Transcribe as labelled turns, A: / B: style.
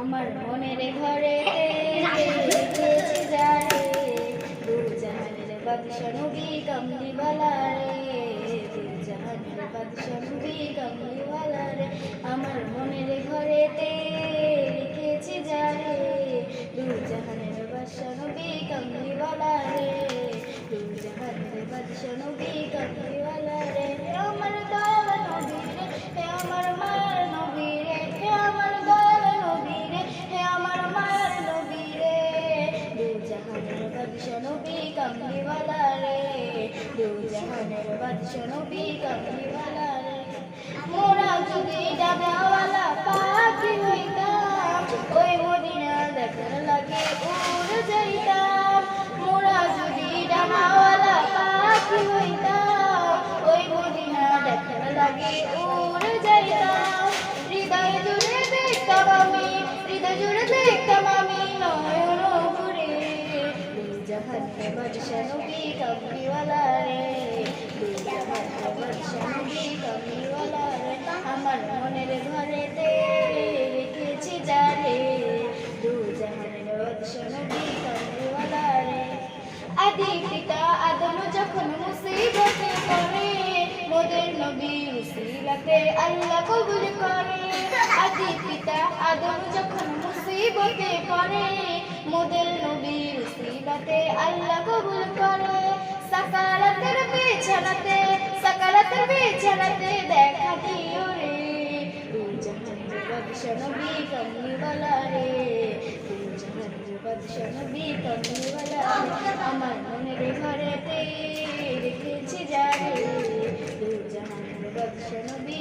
A: আমার মনের ঘরে কামলিওয়ালা রে দু জাহানের বাদশাহ নবী কমলিওয়ালা রে মোরা যদি জাহানে বাদশা নবী কামলিওয়ালা রে জাহানে বাদশা নবী কামলিওয়ালা রে আমার মনের ঘরেতে রেখেছি যারে দু জাহানের বাদশা নবী কামলিওয়ালা রে আদি পিতা আদম যখন মুসিবতে পড়ে মোদের নবী উসিলাতে আল্লাহ কবুল করে। আদি পিতা আদম যখন মুসিবতে পড়ে বিছানাতে সাকারাতের বিছানাতে দেখা দিও রে দু জাহানের বাদশা নবী কমলিওয়ালা রে দু জাহান বাদশা নবী কমলিওয়ালা আমার মনের ঘরেতে রেখেছি যারে বাদশা নবী